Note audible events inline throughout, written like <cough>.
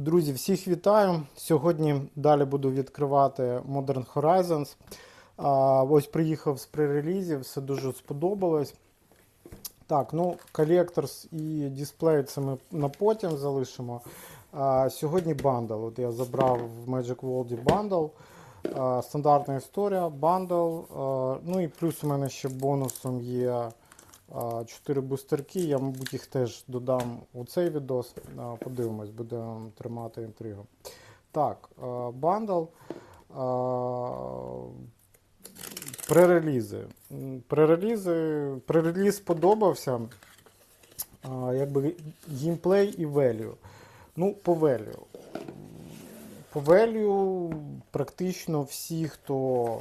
Друзі, всіх вітаю. Сьогодні далі буду відкривати Modern Horizons. А, ось приїхав з пререлізів, все дуже сподобалось. Так, ну, Collectors і дисплей це ми на потім залишимо. А, сьогодні бандл. От я забрав в Magic World бандл. Стандартна історія, бандл. Ну і плюс у мене ще бонусом є. 4 бустерки, я, мабуть, їх теж додам у цей відос. Подивимось, будемо тримати інтригу. Так, бандл. Пререлізи. Пререлізи. Пререліз сподобався. Якби геймплей і value. Ну, по value. По value практично всі, хто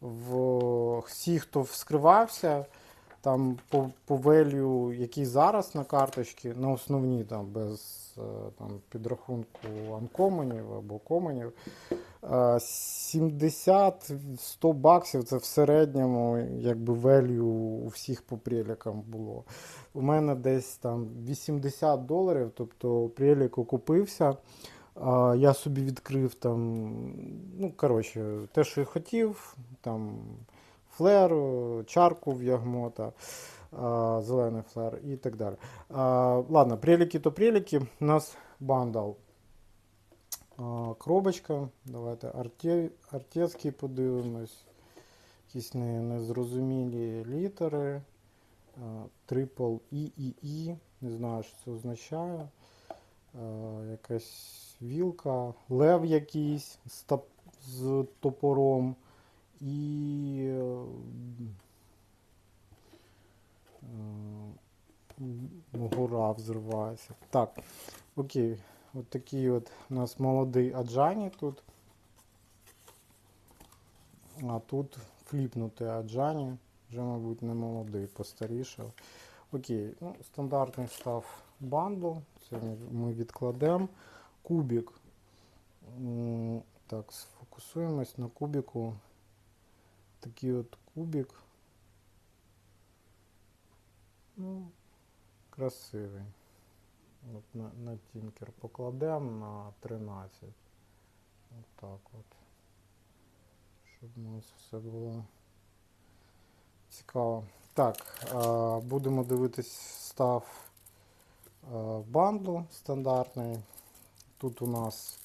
в всі, хто вскривався, там по, по value, який зараз на карточці, на основні там без е, там, підрахунку анкомонів або коменів, е, 70-100 баксів це в середньому якби value у всіх по прелікам було. У мене десь там 80 доларів, тобто прелік окупився. Я собі відкрив там, ну, коротше, те, що я хотів, там флер, чарку в ягмота, зелений флер і так далі. Ладно, преліки то преліки. У нас бандал. А, Коробочка. Давайте арте, артецький подивимось. Якісь не, незрозумілі літери. Трипл і І. Не знаю, що це означає. Якась вілка, лев якийсь з топором. І е, гора взривається. Так, окей. От такий от у нас молодий Аджані тут. А тут фліпнутий Аджані. Вже, мабуть, не молодий, постарішав. Окей, ну, стандартний став бандл. Це ми відкладемо. Кубік. Так, сфокусуємось на кубіку. Такий от кубик. Ну, красивий. От на, на тінкер покладемо на 13. От так от. Щоб у нас все було цікаво. Так, а, будемо дивитись став а, бандлу стандартний. Тут у нас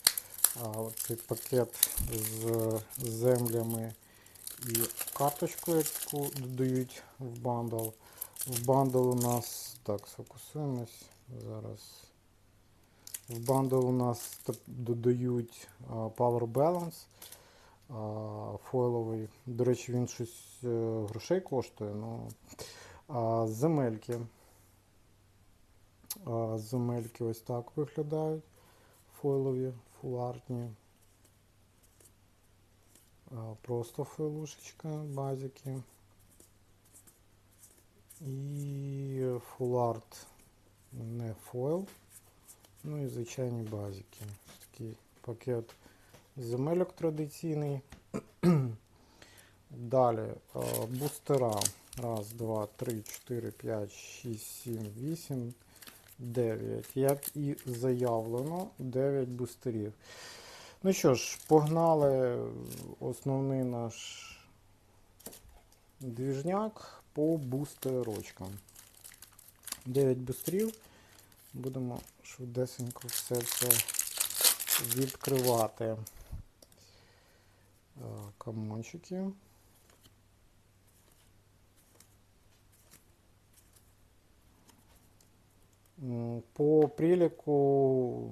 а, цей пакет з землями і карточку, яку додають в бандл. В бандл у нас, так, сфокусуємось зараз. В бандл у нас додають Power Balance фойловий. До речі, він щось е, грошей коштує. Ну, земельки. Земельки ось так виглядають. Фойлові, фулартні. Просто фойлушечка, базики. І фуларт не фойл. Ну і звичайні базики. Такий пакет земельок традиційний. <clears throat> Далі бустера. Раз, два, три, чотири, п'ять, шість, сім, вісім, дев'ять. Як і заявлено, 9 бустерів. Ну що ж, погнали основний наш двіжняк по бустерочкам. 9 бустрів. Будемо швидесенько все це відкривати. Камончики. По приліку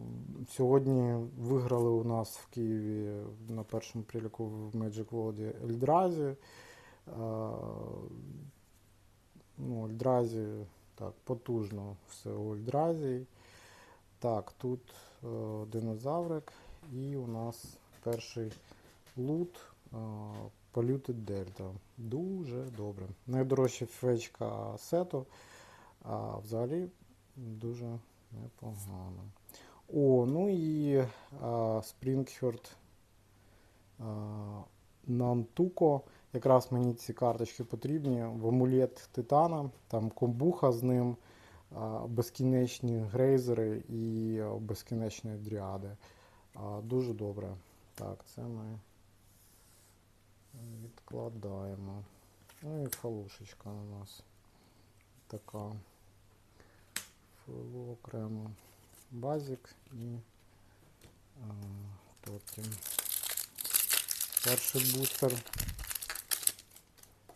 сьогодні виграли у нас в Києві на першому приліку в Magic World Ельдразі. Е, Ну, Ельдразі так, потужно все у Ельдразі. Так, тут е, динозаврик і у нас перший лут е, Polluted Delta. Дуже добре. Найдорожча фечка сету, а взагалі дуже непогано. О, ну і е, Нантуко. Якраз мені ці карточки потрібні. В амулет Титана, там комбуха з ним. а, безкінечні грейзери і безкінечні дріади. А, Дуже добре. Так, це ми відкладаємо. Ну і фалушечка у нас така. Филу окремо. Базик і а, перший бустер.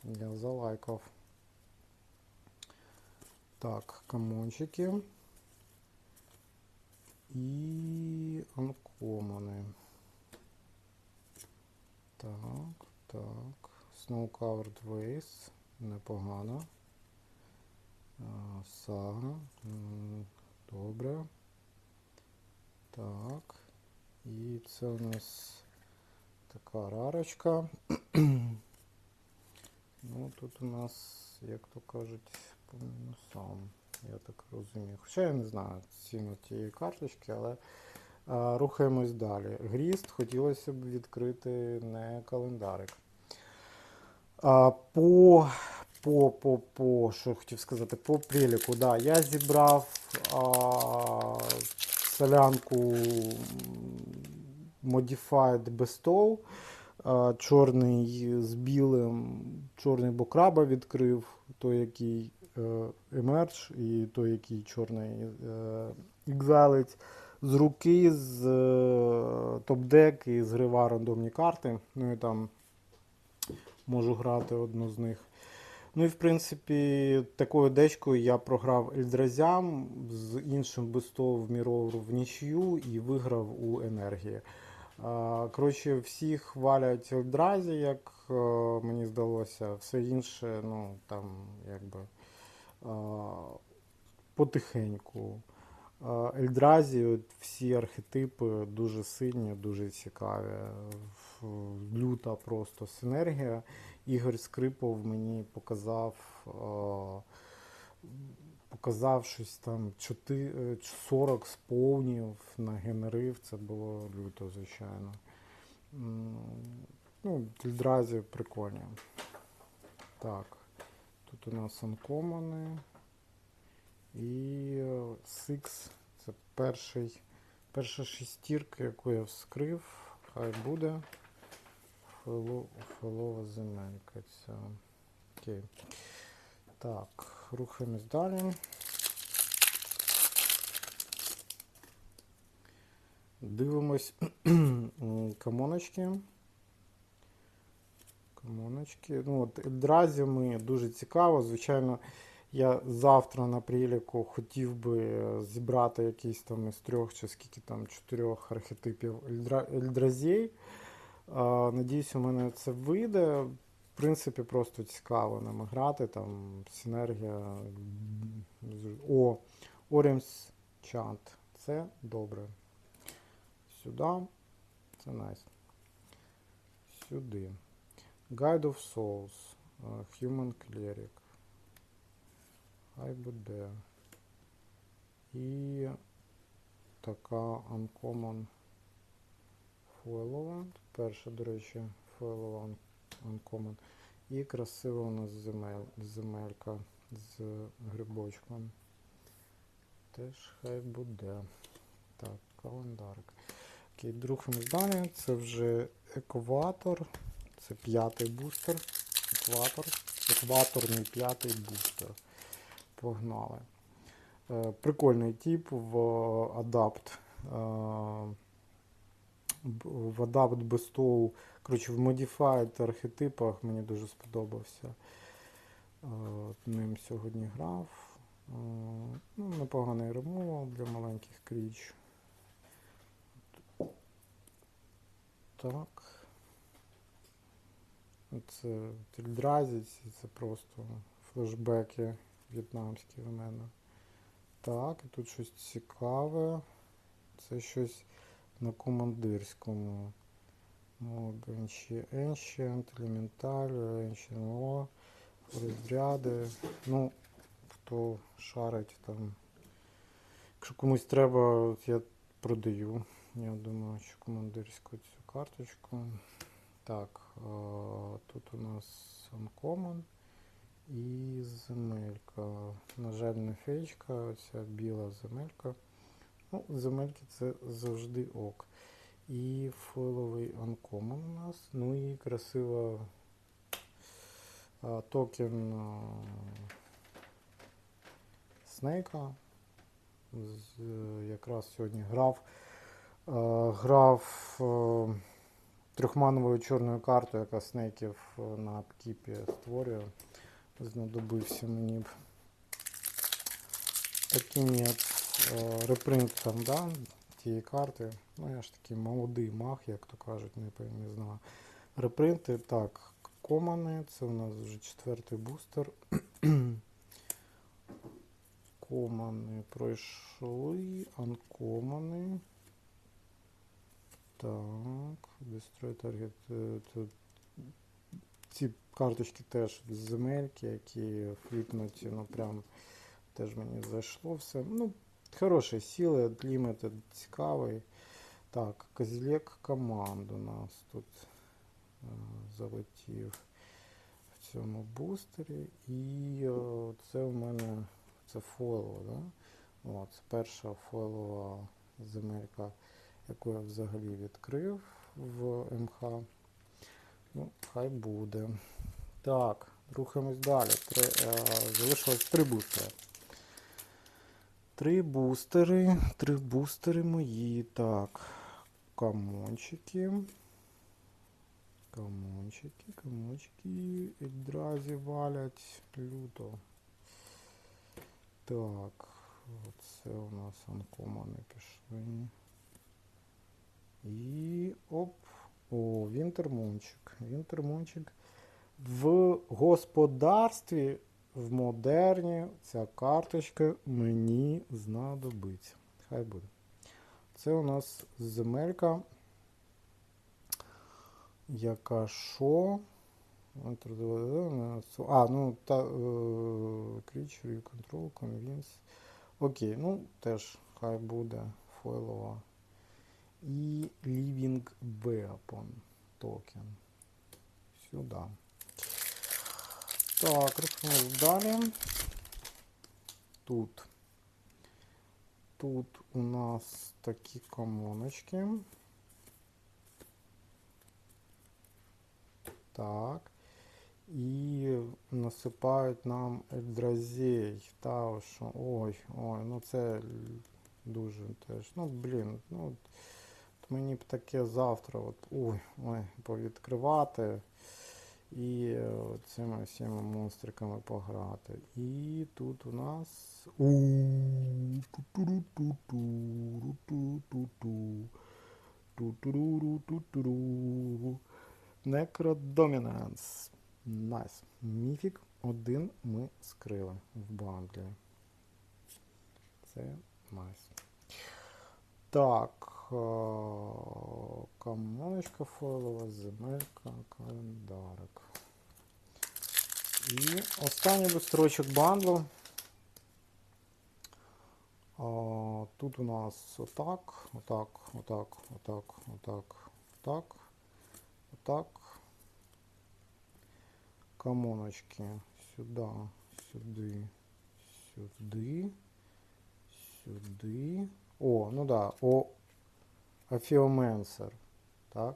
Я залайкав. Так, камончики. І анкомани. Так, так. Snow Covered Waste. Непогано. Сага. Добре. Так. І це у нас така рарочка. <clears throat> Ну, тут у нас, як то кажуть, по мінусам, я так розумію. Хоча я не знаю ціну тієї карточки, але а, рухаємось далі. Гріст хотілося б відкрити не календарик. А, по, по, по, по, що хотів сказати, по приліку, да, я зібрав а, солянку Modified Bestow. Чорний з білим, чорний бокраба відкрив, той, який е, Emerge, і той, який чорний е, Exiled. З руки, з топ-дек і з грива рандомні карти. Ну і там можу грати одну з них. Ну і в принципі, такою дечкою я програв Ельдразям з іншим бестов Міровру в нічю і виграв у енергії. Коротше, всі хвалять Ельдразі, як е, мені здалося, все інше, ну там якби а, потихеньку. А, Ельдразі, всі архетипи дуже сильні, дуже цікаві. Люта просто синергія. Ігор Скрипов мені показав, показав щось там 40 сповнів, нагенерив. Це було люто, звичайно. Ну, Ельдразі прикольні. Так, тут у нас анкомани. І е, Six це перший, перша шестірка, яку я вскрив. Хай буде. Фило, земелька. Окей. Так, рухаємось далі. Дивимось <clears throat> камоночки. Камоночки. Ну, от Ельдразіми дуже цікаво. Звичайно, я завтра на приліку хотів би е, зібрати якийсь там із трьох чи скільки там чотирьох архетипів Ельдразій. Надіюсь, у мене це вийде. В принципі, просто цікаво ними грати. Там синергія. О, Орімс Чант. Це добре. Сюди. Це найс. Сюди. Guide of Souls. е, Human Cleric. Хай буде. І така Uncommon Foilова. Перша, до речі, Foilova Uncommon. І красива у нас земель, земелька з грибочком. Теж хай буде. Так, календарик. Окей, другим далі. Це вже екватор. Це п'ятий бустер. Екватор. Екваторний п'ятий бустер. Погнали. Е, Прикольний тип в Adapt. е, В Adapt Bestow, коротше, в Modified архетипах мені дуже сподобався. Е, Ним сьогодні грав. Ну, непоганий ремувал для маленьких кріч. Так. Це тільдразіці, це просто флешбеки в'єтнамські в мене. Так, і тут щось цікаве. Це щось на командирському. Ancient, Elemental, Ancient Law, розряди. Ну, хто шарить там. Якщо комусь треба, я продаю. Я думаю, що командирську цю карточку. Так, тут у нас Uncommon І земелька. На жаль, не феєчка, оця біла земелька. Ну, земельки це завжди ок. І фойловий анкомон у нас. Ну і красива а, токен а, Снейка. З, якраз сьогодні грав. е, грав е, трьохмановою чорною картою, яка снейків на апкіпі створює. Знадобився мені б е, репринт там, да, тієї карти. Ну, я ж такий молодий маг, як то кажуть, не, не знаю. Репринти, так, комани, це у нас вже четвертий бустер. <clears throat> Комани пройшли, анкомани. Так, Destroy Target. Ці карточки теж земельки, які фліпнуті, ну прям теж мені зайшло все. Ну, хороші сіли, лімітед цікавий. Так, Козілек команд у нас тут е, залетів в цьому бустері. І е, це в мене це фойлова, да? О, перша фойлова земелька, яку я взагалі відкрив в МХ. Ну, хай буде. Так, рухаємось далі. Три, е, залишилось три бустери. Три бустери, три бустери мої. Так, камончики. Камончики, камончики. Відразі валять люто. Так, оце у нас анкомани пішли. І оп. О, Вінтермунчик. Вінтермунчик. В господарстві, в модерні ця карточка мені знадобиться. Хай буде. Це у нас земелька. Яка що? А, ну, та, е, creature you control, convince. Окей, ну, теж хай буде фойлова. І Living Weapon токен. Сюди. Так, рухаємось далі. Тут. Тут у нас такі комоночки. Так. І насипають нам Ельдразей. Та що. Ой, ой, ну це дуже теж. Ну, блін, ну мені б таке завтра, от, ой, ой, повідкривати і е, цими всіма монстриками пограти. І тут у нас. Некродомінанс. Найс. Міфік один ми скрили в бандлі. Це найс. Так. Е, Камоночка фойлова, земелька, календарик. І останній бустрочок бандлу. А, Тут у нас отак, отак, отак, отак, отак, отак, отак. Камоночки сюди, сюди, сюди, сюди. О, ну да, о, Афіоменсер. Так?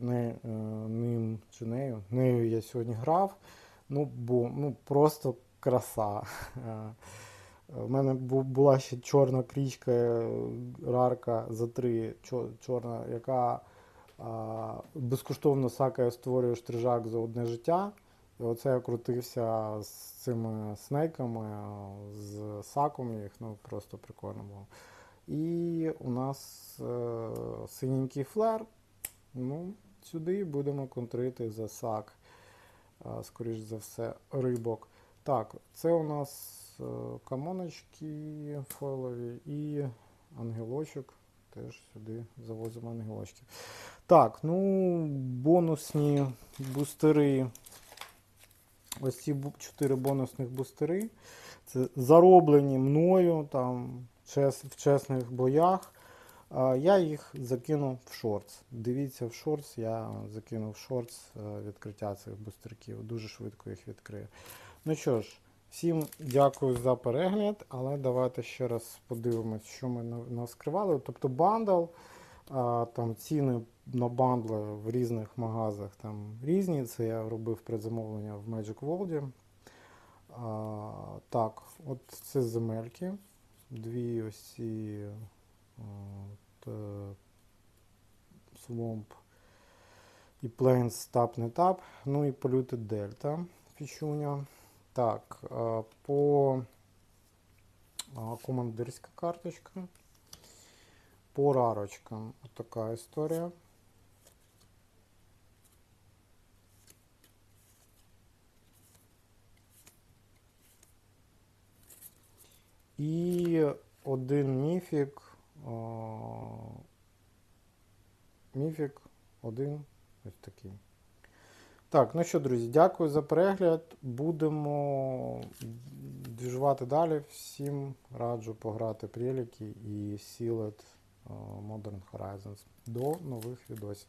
Не, е, ним чи нею. Нею я сьогодні грав. Ну, бо ну, просто краса. Е, У мене була ще чорна крічка, е, рарка за три, чорна, яка а, безкоштовно сакає створює штрижак за одне життя. І оце я крутився з цими снейками, з саком їх, ну просто прикольно було. І у нас е, синенький флер. Ну, сюди будемо контрити за сак. Е, скоріш за все, рибок. Так, це у нас е, камоночки фойлові і ангелочок. Теж сюди завозимо ангелочків. Так, ну, бонусні бустери. Ось ці бу- чотири бонусних бустери. Це зароблені мною там в чесних боях. Я їх закинув в шортс. Дивіться в шортс, я закинув шортс е, відкриття цих бустерків. Дуже швидко їх відкрию. Ну що ж, всім дякую за перегляд, але давайте ще раз подивимось, що ми наскривали. Тобто бандл, там ціни на бандли в різних магазах там різні. Це я робив предзамовлення в Magic World. Так, от це земельки. Дві е, Swamp і Plains Tap не Tap. Ну і Polluted Delta фічуня. Так, по командирська карточка. По рарочкам така історія. І один міфік. Міфік один ось такий. Так, ну що, друзі, дякую за перегляд. Будемо двіжувати далі. Всім раджу пограти преліки і а, Modern Horizons. До нових відосів.